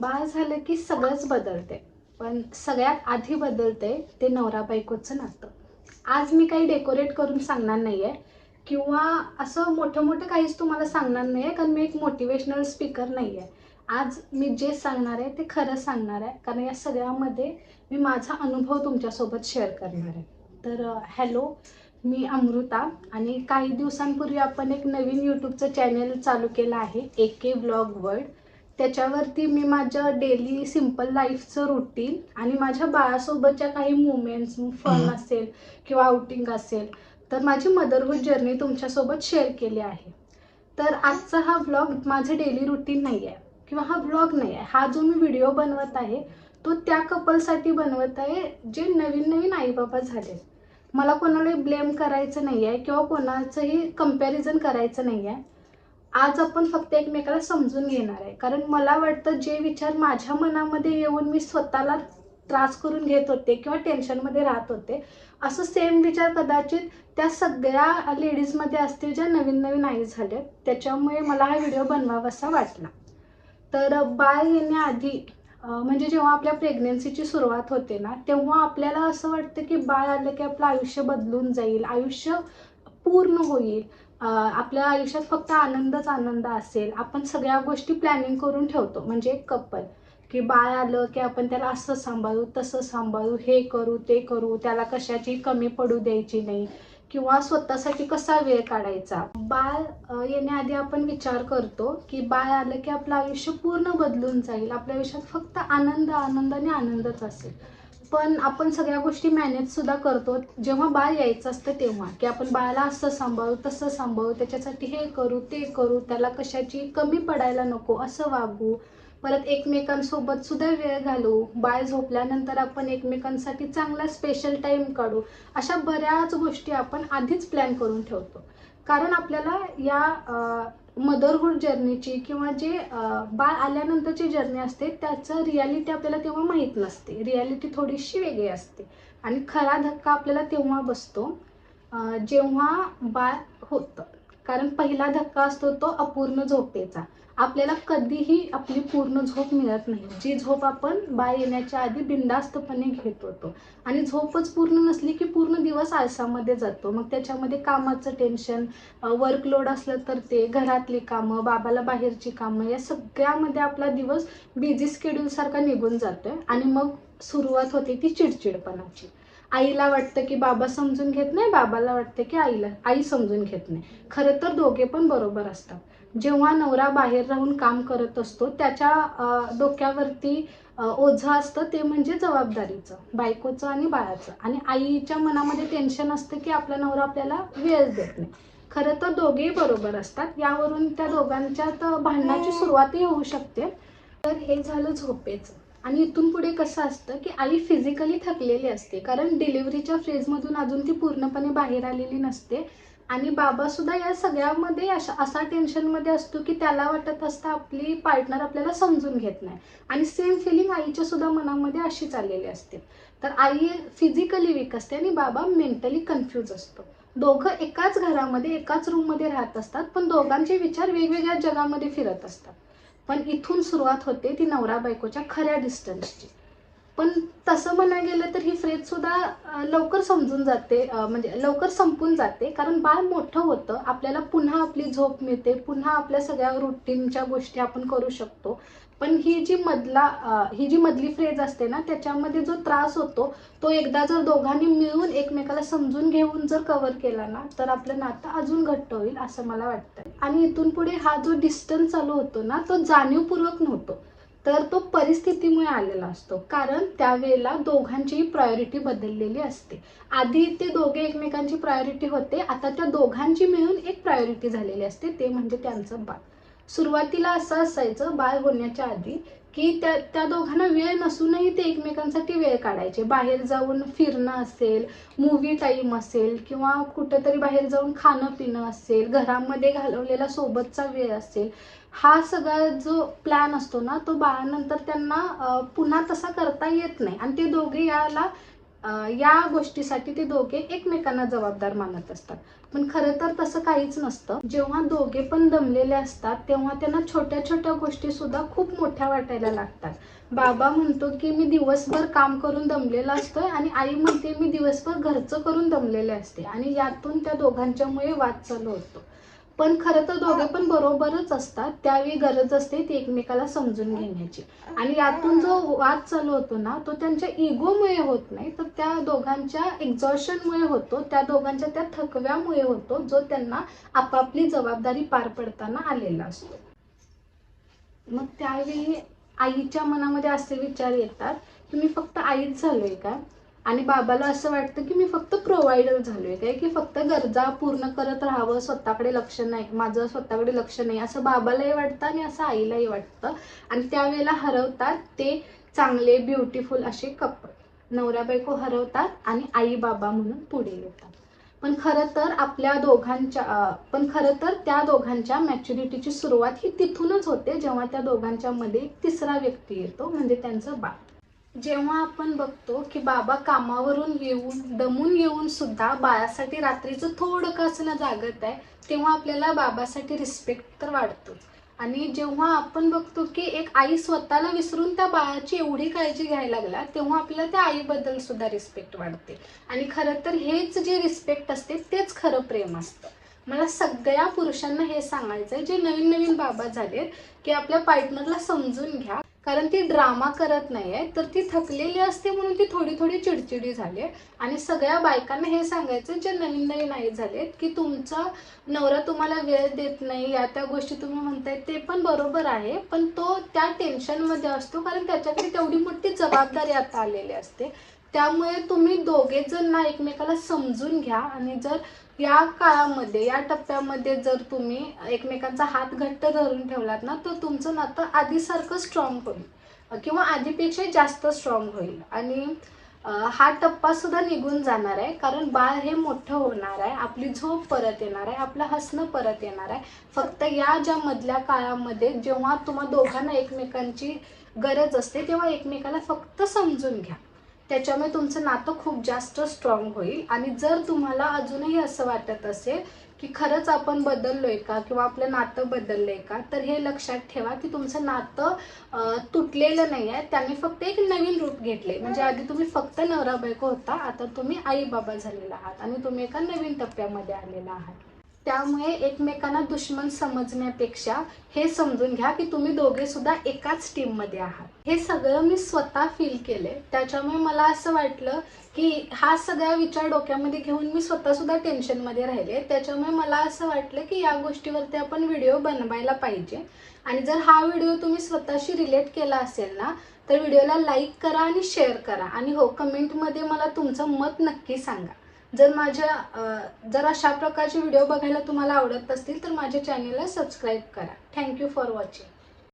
बाळ झालं की सगळंच बदलते. पण सगळ्यात आधी बदलते ते नवरा बायकोचं नातं. आज मी काही डेकोरेट करून सांगणार नाही आहे किंवा असं मोठं मोठं काहीच तुम्हाला सांगणार नाही आहे कारण मी एक मोटिवेशनल स्पीकर नाही आहे आज मी जे सांगणार आहे ते खरं सांगणार आहे कारण या सगळ्यामध्ये मी माझा अनुभव तुमच्यासोबत शेअर करणार आहे. तर हॅलो मी अमृता आणि काही दिवसांपूर्वी आपण एक नवीन यूट्यूबचं चॅनेल चालू केलं आहे ए के ब्लॉग वर्ल्ड त्याच्यावरती मी माझं डेली सिंपल लाईफचं रुटीन आणि माझ्या बाळासोबतच्या काही मुमेंट्स फन असेल किंवा आउटिंग असेल तर माझी मदरहूड जर्नी तुमच्यासोबत शेअर केली आहे. तर आजचा हा ब्लॉग माझं डेली रुटीन नाही आहे किंवा हा ब्लॉग नाही आहे. हा जो मी व्हिडिओ बनवत आहे तो त्या कपलसाठी बनवत आहे जे नवीन नवीन आईबाबा झाले. मला कोणालाही ब्लेम करायचं नाही आहे किंवा कोणाचंही कंपॅरिझन करायचं नाही आहे आज आपण फक्त एकमेकाला समजून घेणार आहे. कारण मला वाटतं जे विचार माझ्या मनामध्ये येऊन मी स्वतःला त्रास करून घेत होते किंवा टेन्शनमध्ये राहत होते असं सेम विचार कदाचित त्या सगळ्या लेडीजमध्ये असतील ज्या नवीन नवीन आई झाल्या त्याच्यामुळे मला हा व्हिडिओ बनवावासा वाटला. तर बाळ येण्याआधी म्हणजे जेव्हा आपल्या प्रेग्नेन्सीची सुरुवात होते ना तेव्हा आपल्याला असं वाटतं की बाळ आलं की आपलं आयुष्य बदलून जाईल. आयुष्य पूर्ण होईल. आपल्या आयुष्यात फक्त आनंदच आनंद असेल. आपण सगळ्या गोष्टी प्लॅनिंग करून ठेवतो. म्हणजे एक कपल की बाळ आलं की आपण त्याला असं सांभाळू तसं सांभाळू हे करू ते करू त्याला कशाची कमी पडू द्यायची नाही. किंवा स्वतःसाठी कसा वेळ काढायचा? बाळ येण्याआधी आपण विचार करतो की बाळ आलं की आपलं आयुष्य पूर्ण बदलून जाईल. आपल्या आयुष्यात फक्त आनंद आनंद आणि आनंदच असेल. पण आपण सगळ्या गोष्टी मॅनेज सुद्धा करतो. जेव्हा बाळ यायचं असतं तेव्हा की आपण बाळाला असं सांभाळू तसं सांभाळू त्याच्यासाठी हे करू ते करू त्याला कशाची कमी पडायला नको असं वागू. परत एकमेकांसोबत सुद्धा वेळ घालू. बाळ झोपल्यानंतर आपण एकमेकांसाठी चांगला स्पेशल टाईम काढू. अशा बऱ्याच गोष्टी आपण आधीच प्लॅन करून ठेवतो. कारण आपल्याला या मदरहूड जर्नीची किंवा जे बाळ आल्यानंतरची जर्नी असते त्याचं रियालिटी आपल्याला तेव्हा माहीत नसते. रियालिटी थोडीशी वेगळी असते. आणि खरा धक्का आपल्याला तेव्हा बसतो जेव्हा बाळ होतं. कारण पहिला धक्का असतो तो अपूर्ण झोपेचा. आपल्याला कधीही आपली पूर्ण झोप मिळत नाही. जी झोप आपण बाळ येण्याच्या आधी बिंदास्तपणे घेत होतो. आणि झोपच पूर्ण नसली की पूर्ण दिवस आळसामध्ये जातो. मग त्याच्यामध्ये कामाचं टेन्शन वर्कलोड असलं तर ते घरातली कामं बाबाला बाहेरची कामं या सगळ्यामध्ये आपला दिवस बिझी स्केड्यूलसारखा निघून जातोय. आणि मग सुरुवात होते ती चिडचिडपणाची. आईला वाटतं की बाबा समजून घेत नाही बाबाला वाटतं की आईला आई समजून घेत नाही. खरं तर दोघे पण बरोबर असतात. जेव्हा नवरा बाहेर राहून काम करत असतो त्याच्या डोक्यावरती ओझं असतं ते म्हणजे जबाबदारीचं बायकोचं आणि बाळाचं. आणि आईच्या मनामध्ये टेन्शन असतं की आपला नवरा आपल्याला वेळ देत नाही. खरं तर दोघेही बरोबर असतात. यावरून त्या दोघांच्यात भांडणाची सुरुवातही होऊ शकते. तर हे झालं झोपेचं. आणि इथून पुढे कसं असतं की आई फिजिकली थकलेली असते कारण डिलिव्हरीच्या फेजमधून अजून ती पूर्णपणे बाहेर आलेली नसते. आणि बाबासुद्धा या सगळ्यामध्ये अशा असा टेन्शनमध्ये असतो की त्याला वाटत असतं आपली पार्टनर आपल्याला समजून घेत नाही. आणि सेम फिलिंग आईच्या सुद्धा मनामध्ये अशी चाललेली असते. तर आई फिजिकली वीक असते आणि बाबा मेंटली कन्फ्यूज असतो. दोघं एकाच घरामध्ये एकाच रूममध्ये राहत असतात पण दोघांचे विचार वेगवेगळ्या जगामध्ये फिरत असतात. पण इथून सुरुवात होते ती नवरा बायकोच्या खऱ्या डिस्टन्सची पण तसं म्हणायला गेलं तर ही फ्रेज सुद्धा लवकर समजून जाते म्हणजे लवकर संपून जाते. कारण बाळ मोठं होतं आपल्याला पुन्हा आपली झोप मिळते पुन्हा आपल्या सगळ्या रुटीनच्या गोष्टी आपण करू शकतो. पण ही जी मधला ही जी मधली फ्रेज असते ना त्याच्यामध्ये जो त्रास होतो तो एकदा जर दोघांनी मिळून एकमेकाला समजून घेऊन जर कव्हर केला ना तर आपलं नातं अजून घट्ट होईल असं मला वाटतं. आणि इथून पुढे हा जो डिस्टन्स चालू होतो ना तो जाणीवपूर्वक नव्हतो. तर तो परिस्थितीमुळे आलेला असतो. कारण त्यावेळेला दोघांचीही प्रायोरिटी बदललेली असते. आधी ते दोघे एकमेकांची प्रायोरिटी होते आता त्या दोघांची मिळून एक प्रायोरिटी झालेली असते ते म्हणजे त्यांचं बाळ. सुरुवातीला असं असायचं बाळ होण्याच्या आधी की त्या त्या दोघांना वेळ नसूनही ते एकमेकांसाठी वेळ काढायचे. बाहेर जाऊन फिरणं असेल मूवी टाईम असेल किंवा कुठंतरी बाहेर जाऊन खाणं पिणं असेल घरामध्ये घालवलेला सोबतचा वेळ असेल हा सगळा जो प्लॅन असतो ना तो बाळानंतर त्यांना पुन्हा तसा करता येत नाही. आणि ते दोघे याला या गोष्टीसाठी ते दोघे एकमेकांना जबाबदार मानत असतात. पण खरं तर तसं काहीच नसतं. जेव्हा दोघे पण दमलेले असतात तेव्हा त्यांना छोट्या छोट्या गोष्टी सुद्धा खूप मोठ्या वाटायला लागतात. बाबा म्हणतो की मी दिवसभर काम करून दमलेला असतोय आणि आई म्हणते मी दिवसभर घरचं करून दमलेले असते. आणि यातून त्या दोघांच्यामुळे वाद चालू होतो. पण खरं तर दोघे पण बरोबरच असतात. त्यावेळी गरज असते ती एकमेकाला समजून घेण्याची. आणि यातून जो वाद चालू होतो ना तो त्यांच्या इगोमुळे होत नाही. तर त्या दोघांच्या एक्झॉशनमुळे होतो. त्या दोघांच्या त्या थकव्यामुळे होतो जो त्यांना आपापली जबाबदारी पार पडताना आलेला असतो. मग त्यावेळी आईच्या मनामध्ये असे विचार येतात की मी फक्त आईच झालोय का? आणि बाबाला असं वाटतं की मी फक्त प्रोव्हायडर झालोय काय? की फक्त गरजा पूर्ण करत राहावं स्वतःकडे लक्ष नाही माझं स्वतःकडे लक्ष नाही असं बाबालाही वाटतं आणि असं आईलाही वाटतं. आणि त्यावेळेला हरवतात ते चांगले ब्युटिफुल असे कपल नवरा बायको हरवतात आणि आई बाबा म्हणून पुढे येतात. पण खरं तर आपल्या दोघांच्या पण खरं तर त्या दोघांच्या मॅच्युरिटीची सुरुवात ही तिथूनच होते जेव्हा त्या दोघांच्या मध्ये तिसरा व्यक्ती येतो म्हणजे त्यांचं बाळ. जेव्हा आपण बघतो की बाबा कामावरून येऊन दमून येऊन सुद्धा बाळासाठी रात्रीचं थोडं का जागत आहे तेव्हा आपल्याला बाबासाठी रिस्पेक्ट तर वाढतोच आणि जेव्हा आपण बघतो की एक आई स्वतःला विसरून त्या बाळाची एवढी काळजी घ्यायला लागला तेव्हा आपल्याला त्या आईबद्दल सुद्धा रिस्पेक्ट वाढते. आणि खरं तर हेच जे रिस्पेक्ट असते तेच खरं प्रेम असतं. मला सगळ्या पुरुषांना हे सांगायचं आहे जे नवीन नवीन बाबा झालेत की आपल्या पार्टनरला समजून घ्या. कारण ती ड्रामा करत नाहीये. तर ती थकलेली असते म्हणून ती थोडी थोडी चिडचिडी झाली आणि सगळ्या बायकांना हे सांगायचं जे नवीन नवीन आई झालेत की तुमचा नवरा तुम्हाला वेळ देत नाही या त्या गोष्टी तुम्ही म्हणताय ते पण बरोबर आहे. पण तो त्या टेन्शनमध्ये असतो कारण त्याच्याकडे तेवढी मोठी जबाबदारी आता आलेली असते. त्यामुळे तुम्ही दोघे जण ना एकमेकाला समजून घ्या आणि जर या काळामध्ये या टप्प्यामध्ये जर तुम्ही एकमेकांचा हात घट्ट धरून ठेवलात ना तर तुमचं नातं आधीसारखं स्ट्रॉंग होईल. किंवा आधीपेक्षा जास्त स्ट्रॉंग होईल. आणि हा टप्पा सुद्धा निघून जाणार आहे. कारण बाळ हे मोठं होणार आहे. आपली झोप परत येणार आहे. आपलं हसणं परत येणार आहे. फक्त या ज्या मधल्या काळामध्ये जेव्हा तुम्हा दोघांना एकमेकांची गरज असते तेव्हा एकमेकाला फक्त समजून घ्या. त्याच्यामुळे तुमचं नातं खूप जास्त स्ट्रॉंग होईल. आणि जर तुम्हाला अजूनही असं वाटत असेल की खरंच आपण बदललोय का किंवा आपलं नातं बदललंय का तर हे लक्षात ठेवा की तुमचं नातं तुटलेलं नाही आहे त्याने फक्त एक नवीन रूप घेतले म्हणजे आधी तुम्ही फक्त नवरा बायको होता आता तुम्ही आई बाबा झालेला आहात आणि तुम्ही एका नवीन टप्प्यामध्ये आलेला आहात. त्यामुळे एकमेकांना दुश्मन समजण्यापेक्षा हे समजून घ्या की तुम्ही दोघे सुद्धा एकाच टीममध्ये आहात. हे सगळं मी स्वतः फील केले त्याच्यामुळे मला असं वाटलं की हा सगळा विचार डोक्यामध्ये घेऊन मी स्वतः सुद्धा टेन्शनमध्ये राहिले. त्याच्यामुळे मला असं वाटलं की या गोष्टीवरती आपण व्हिडिओ बनवायला पाहिजे. आणि जर हा व्हिडिओ तुम्ही स्वतःशी रिलेट केला असेल ना तर व्हिडिओला लाईक करा आणि शेअर करा. आणि हो कमेंटमध्ये मला तुमचं मत नक्की सांगा. जर माझ्या जर अशा प्रकारचे व्हिडिओ बघायला तुम्हाला आवडत असतील तर माझ्या चॅनेलला सबस्क्राईब करा. Thank you for watching.